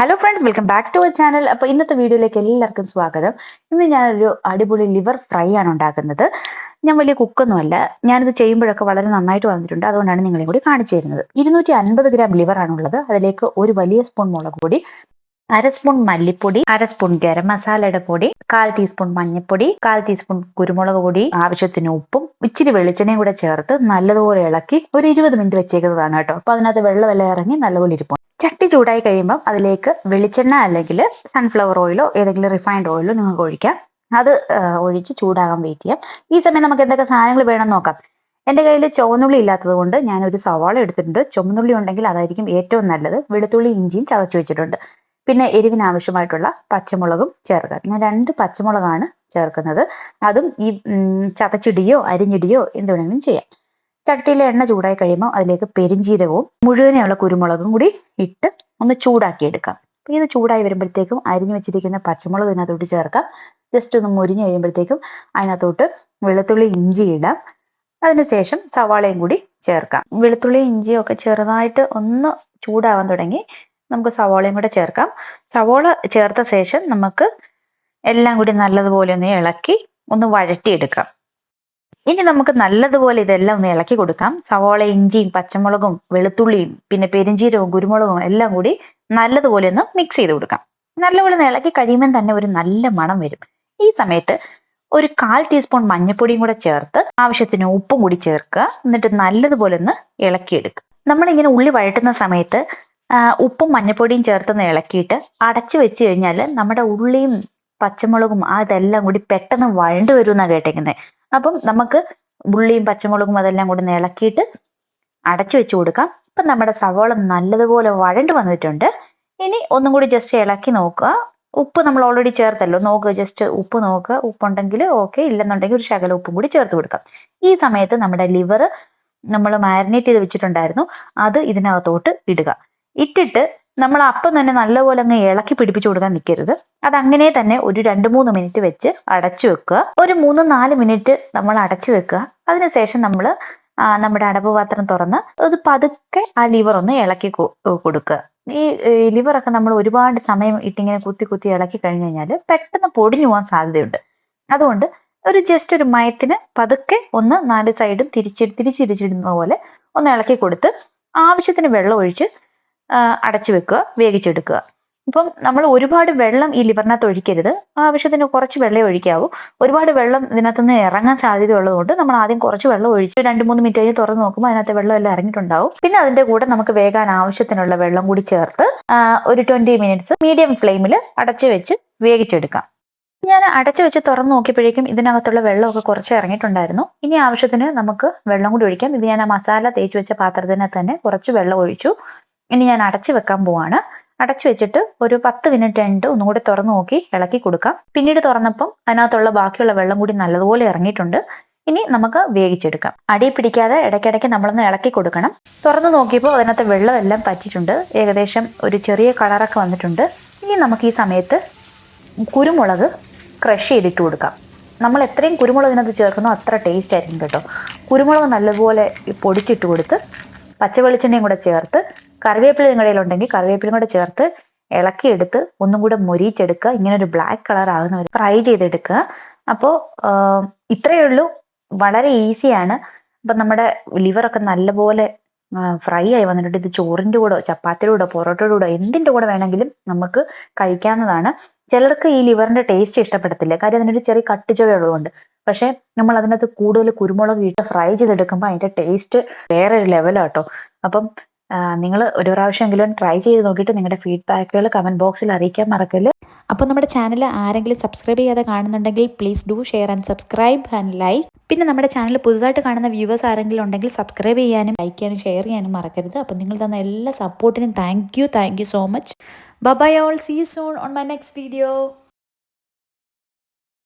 Hello friends welcome back to our channel അപ്പോൾ ഇന്നത്തെ വീഡിയോയിലേക്ക് എല്ലാവർക്കും സ്വാഗതം. ഇന്ന് ഞാനൊരു അടിപൊളി ലിവർ ഫ്രൈ ആണ് ഉണ്ടാക്കുന്നത്. ഞാൻ വലിയ കുക്കൊന്നുമല്ല ഞാനിത് ചെയ്യുമ്പോഴൊക്കെ വളരെ നന്നായിട്ട് വന്നിട്ടുണ്ട്. അതുകൊണ്ടാണ് നിങ്ങളെ കൂടി കാണിച്ചു തരുന്നത്. ഇരുന്നൂറ്റി അൻപത് ഗ്രാം ലിവർ ആണുള്ളത് അതിലേക്ക് ഒരു വലിയ സ്പൂൺ മുളക് പൊടി അര സ്പൂൺ മല്ലിപ്പൊടി അര സ്പൂൺ ഗരം മസാലയുടെ പൊടി കാൽ ടീസ്പൂൺ മഞ്ഞൾപ്പൊടി കാൽ ടീസ്പൂൺ കുരുമുളക് പൊടി ആവശ്യത്തിന് ഉപ്പും ഇച്ചിരി വെളിച്ചെണ്ണയും കൂടെ ചേർത്ത് നല്ലതുപോലെ ഇളക്കി ഒരു ഇരുപത് മിനിറ്റ് വെച്ചേക്കുന്നതാണ് കേട്ടോ. അപ്പൊ അതിനകത്ത് വെള്ളമെല്ലാം ഇറങ്ങി നല്ലപോലെ ഇരിപ്പും ചട്ടി ചൂടായി കഴിയുമ്പോൾ അതിലേക്ക് വെളിച്ചെണ്ണ അല്ലെങ്കിൽ സൺഫ്ലവർ ഓയിലോ ഏതെങ്കിലും റിഫൈൻഡ് ഓയിലോ നിങ്ങൾക്ക് ഒഴിക്കാം. അത് ഒഴിച്ച് ചൂടാകാൻ വെയിറ്റ് ചെയ്യാം. ഈ സമയം നമുക്ക് എന്തൊക്കെ സാധനങ്ങൾ വേണം നോക്കാം. എന്റെ കയ്യിൽ ചുവന്നുള്ളി ഇല്ലാത്തത് കൊണ്ട് ഞാനൊരു സവാള എടുത്തിട്ടുണ്ട്. ചുമന്നുള്ളി ഉണ്ടെങ്കിൽ അതായിരിക്കും ഏറ്റവും നല്ലത്. വെളുത്തുള്ളി ഇഞ്ചിയും ചതച്ചു വെച്ചിട്ടുണ്ട്. പിന്നെ എരിവിന് ആവശ്യമായിട്ടുള്ള പച്ചമുളകും ചേർക്കുക ഞാൻ രണ്ട് പച്ചമുളകാണ് ചേർക്കുന്നത്. അതും ഈ ചതച്ചിടിയോ അരിഞ്ഞിടിയോ എന്ത് വേണമെങ്കിലും ചെയ്യാം. ചട്ടിയിലെ എണ്ണ ചൂടായി കഴിയുമ്പോൾ അതിലേക്ക് പെരിഞ്ജീരകവും മുഴുവനെയുള്ള കുരുമുളകും കൂടി ഇട്ട് ഒന്ന് ചൂടാക്കി എടുക്കാം അപ്പൊ ഇത് ചൂടായി വരുമ്പോഴത്തേക്കും അരിഞ്ഞു വെച്ചിരിക്കുന്ന പച്ചമുളക് ഇതിനകത്തോട്ട് ചേർക്കാം. ജസ്റ്റ് ഒന്ന് മുരിഞ്ഞു കഴിയുമ്പോഴത്തേക്കും അതിനകത്തോട്ട് വെളുത്തുള്ളി ഇഞ്ചി ഇടാം. അതിനുശേഷം സവാളയും കൂടി ചേർക്കാം. വെളുത്തുള്ളി ഇഞ്ചിയും ഒക്കെ ചെറുതായിട്ട് ഒന്ന് ചൂടാവാൻ തുടങ്ങി നമുക്ക് സവാളയും കൂടെ ചേർക്കാം. സവാള ചേർത്ത ശേഷം നമുക്ക് എല്ലാം കൂടി നല്ലതുപോലെ ഒന്ന് ഇളക്കി ഒന്ന് വഴറ്റിയെടുക്കാം. ഇനി നമുക്ക് നല്ലതുപോലെ ഇതെല്ലാം ഒന്ന് ഇളക്കി കൊടുക്കാം. സവോള ഇഞ്ചിയും പച്ചമുളകും വെളുത്തുള്ളിയും പിന്നെ പെരിഞ്ചീരവും കുരുമുളകും എല്ലാം കൂടി നല്ലതുപോലെ ഒന്ന് മിക്സ് ചെയ്ത് കൊടുക്കാം. നല്ലപോലെ ഒന്ന് ഇളക്കി കഴിയുമ്പോൾ തന്നെ ഒരു നല്ല മണം വരും. ഈ സമയത്ത് ഒരു കാൽ ടീസ്പൂൺ മഞ്ഞൾപ്പൊടിയും കൂടെ ചേർത്ത് ആവശ്യത്തിന് ഉപ്പും കൂടി ചേർക്കുക. എന്നിട്ട് നല്ലതുപോലെ ഒന്ന് ഇളക്കിയെടുക്കുക. നമ്മളിങ്ങനെ ഉള്ളി വഴറ്റുന്ന സമയത്ത് ഉപ്പും മഞ്ഞൾപ്പൊടിയും ചേർത്തൊന്ന് ഇളക്കിയിട്ട് അടച്ചു വെച്ച് കഴിഞ്ഞാൽ നമ്മുടെ ഉള്ളിയും പച്ചമുളകും അതെല്ലാം കൂടി പെട്ടെന്ന് വഴണ്ടു വരുമെന്നാണ് കേട്ടേക്കുന്നത് അപ്പം നമുക്ക് ഉള്ളിയും പച്ചമുളകും അതെല്ലാം കൂടി ഇളക്കിയിട്ട് അടച്ചു വെച്ച് കൊടുക്കാം. ഇപ്പം നമ്മുടെ സവോള നല്ലതുപോലെ വഴണ്ട് വന്നിട്ടുണ്ട്. ഇനി ഒന്നും കൂടി ജസ്റ്റ് ഇളക്കി നോക്കുക. ഉപ്പ് നമ്മൾ ഓൾറെഡി ചേർത്തല്ലോ. നോക്കുക ജസ്റ്റ് ഉപ്പ് നോക്കുക ഉപ്പുണ്ടെങ്കിൽ ഓക്കെ ഇല്ലെന്നുണ്ടെങ്കിൽ ഒരു ശകല ഉപ്പും കൂടി ചേർത്ത് കൊടുക്കാം. ഈ സമയത്ത് നമ്മുടെ ലിവർ നമ്മൾ മാരിനേറ്റ് ചെയ്ത് വെച്ചിട്ടുണ്ടായിരുന്നു. അത് ഇതിനകത്തോട്ട് ഇടുക. ഇട്ടിട്ട് നമ്മൾ അപ്പം തന്നെ നല്ലപോലെ അങ്ങ് ഇളക്കി പിടിപ്പിച്ചു കൊടുക്കാൻ നിൽക്കരുത് അത് അങ്ങനെ തന്നെ ഒരു രണ്ട് മൂന്ന് മിനിറ്റ് വെച്ച് അടച്ചു വെക്കുക. ഒരു മൂന്ന് നാല് മിനിറ്റ് നമ്മൾ അടച്ചു വെക്കുക. അതിനുശേഷം നമ്മൾ നമ്മുടെ അടപ്പ് പാത്രം തുറന്ന് അത് പതുക്കെ ആ ലിവർ ഒന്ന് ഇളക്കി കൊടുക്കുക. ഈ ലിവറൊക്കെ നമ്മൾ ഒരുപാട് സമയം ഇട്ടിങ്ങനെ കുത്തി കുത്തി ഇളക്കി കഴിഞ്ഞു കഴിഞ്ഞാൽ പെട്ടെന്ന് പൊടിഞ്ഞു പോകാൻ സാധ്യതയുണ്ട്. അതുകൊണ്ട് ഒരു ജസ്റ്റ് ഒരു മയത്തിന് പതുക്കെ ഒന്ന് നാല് സൈഡും തിരിച്ച് തിരിച്ചിരിച്ചിരുന്ന പോലെ ഒന്ന് ഇളക്കി കൊടുത്ത് ആവശ്യത്തിന് വെള്ളം ഒഴിച്ച് അടച്ചു വെക്കുക വേവിച്ചെടുക്കുക. ഇപ്പം നമ്മൾ ഒരുപാട് വെള്ളം ഈ ലിവറിനകത്ത് ഒഴിക്കരുത്. ആവശ്യത്തിന് കുറച്ച് വെള്ളം ഒഴിക്കാവൂ. ഒരുപാട് വെള്ളം ഇതിനകത്തുനിന്ന് ഇറങ്ങാൻ സാധ്യത ഉള്ളതുകൊണ്ട് നമ്മൾ ആദ്യം കുറച്ച് വെള്ളം ഒഴിച്ച് രണ്ട് മൂന്ന് മിനിറ്റ് കഴിഞ്ഞ് തുറന്ന് നോക്കുമ്പോൾ അതിനകത്ത് വെള്ളം എല്ലാം ഇറങ്ങിയിട്ടുണ്ടാവും പിന്നെ അതിന്റെ കൂടെ നമുക്ക് വേകാൻ ആവശ്യത്തിനുള്ള വെള്ളം കൂടി ചേർത്ത് ഒരു ട്വന്റി മിനിറ്റ്സ് മീഡിയം ഫ്ലെയിമിൽ അടച്ചു വെച്ച് വേവിച്ചെടുക്കാം. ഞാൻ അടച്ചു വെച്ച് തുറന്നു നോക്കിയപ്പോഴേക്കും ഇതിനകത്തുള്ള വെള്ളമൊക്കെ കുറച്ച് ഇറങ്ങിയിട്ടുണ്ടായിരുന്നു. ഇനി ആവശ്യത്തിന് നമുക്ക് വെള്ളം കൂടി ഒഴിക്കാം. ഇത് ഞാൻ ആ മസാല തേച്ച് വെച്ച പാത്രത്തിനകത്ത് തന്നെ കുറച്ച് വെള്ളം ഒഴിച്ചു. ഇനി ഞാൻ അടച്ചു വെക്കാൻ പോവാണ്. അടച്ചു വെച്ചിട്ട് ഒരു പത്ത് മിനിറ്റ് കഴിഞ്ഞിട്ട് ഒന്നുകൂടി തുറന്നു നോക്കി ഇളക്കി കൊടുക്കാം. പിന്നീട് തുറന്നപ്പം അതിനകത്തുള്ള ബാക്കിയുള്ള വെള്ളം കൂടി നല്ലതുപോലെ ഇറങ്ങിയിട്ടുണ്ട്. ഇനി നമുക്ക് വേവിച്ചെടുക്കാം. അടി പിടിക്കാതെ ഇടയ്ക്കിടയ്ക്ക് നമ്മളൊന്ന് ഇളക്കി കൊടുക്കണം. തുറന്നു നോക്കിയപ്പോൾ അതിനകത്ത് വെള്ളമെല്ലാം പറ്റിയിട്ടുണ്ട്. ഏകദേശം ഒരു ചെറിയ കളറൊക്കെ വന്നിട്ടുണ്ട്. ഇനി നമുക്ക് ഈ സമയത്ത് കുരുമുളക് ക്രഷ് ചെയ്തിട്ട് കൊടുക്കാം. നമ്മൾ എത്രയും കുരുമുളക് ഇതിനകത്ത് ചേർക്കുന്നോ അത്ര ടേസ്റ്റ് ആയിരിക്കും കേട്ടോ. കുരുമുളക് നല്ലതുപോലെ പൊടിച്ചിട്ട് കൊടുത്ത് പച്ച വെളിച്ചെണ്ണയും കൂടെ ചേർത്ത് കറിവേപ്പില നിങ്ങളുടെ ഉണ്ടെങ്കിൽ കറിവേപ്പിലും കൂടെ ചേർത്ത് ഇളക്കിയെടുത്ത് ഒന്നും കൂടെ മൊരിച്ചെടുക്കുക ഇങ്ങനെ ഒരു ബ്ലാക്ക് കളർ ആകുന്ന ഒരു ഫ്രൈ ചെയ്തെടുക്കുക. അപ്പോൾ ഇത്രയേ ഉള്ളൂ. വളരെ ഈസിയാണ് അപ്പം നമ്മുടെ ലിവറൊക്കെ നല്ലപോലെ ഫ്രൈ ആയി വന്നിട്ടുണ്ട്. ഇത് ചോറിന്റെ കൂടെ ചപ്പാത്തിയുടെ കൂടെ പൊറോട്ടയുടെ കൂടെ എന്തിന്റെ കൂടെ വേണമെങ്കിലും നമുക്ക് കഴിക്കാവുന്നതാണ്. ചിലർക്ക് ഈ ലിവറിന്റെ ടേസ്റ്റ് ഇഷ്ടപ്പെടത്തില്ല. കാര്യം അതിനൊരു ചെറിയ കട്ടിച്ചുവ ഉള്ളതുകൊണ്ട്. പക്ഷെ നമ്മൾ അതിനകത്ത് കൂടുതൽ കുരുമുളക് ഇട്ട് ഫ്രൈ ചെയ്തെടുക്കുമ്പോൾ അതിന്റെ ടേസ്റ്റ് വേറെ ഒരു ലെവലാട്ടോ അപ്പം നിങ്ങൾ ഒരു പ്രാവശ്യമെങ്കിലും ട്രൈ ചെയ്ത് നോക്കിയിട്ട് നിങ്ങളുടെ ഫീഡ്ബാക്കുകൾ കമന്റ് ബോക്സിൽ അറിയിക്കാൻ മറക്കല്ല്? അപ്പോൾ നമ്മുടെ ചാനൽ ആരെങ്കിലും സബ്സ്ക്രൈബ് ചെയ്യാതെ കാണുന്നുണ്ടെങ്കിൽ please do share and subscribe and like പിന്നെ നമ്മുടെ ചാനൽ പുതുതായിട്ട് കാണുന്ന വ്യൂവേഴ്സ് ആരെങ്കിലും ഉണ്ടെങ്കിൽ സബ്സ്ക്രൈബ് ചെയ്യാനും ലൈക്ക് ചെയ്യാനും ഷെയർ ചെയ്യാനും മറക്കരുത്. അപ്പോൾ നിങ്ങൾ തന്ന എല്ലാ സപ്പോർട്ടിനും thank you thank you so much bye all see soon on my next video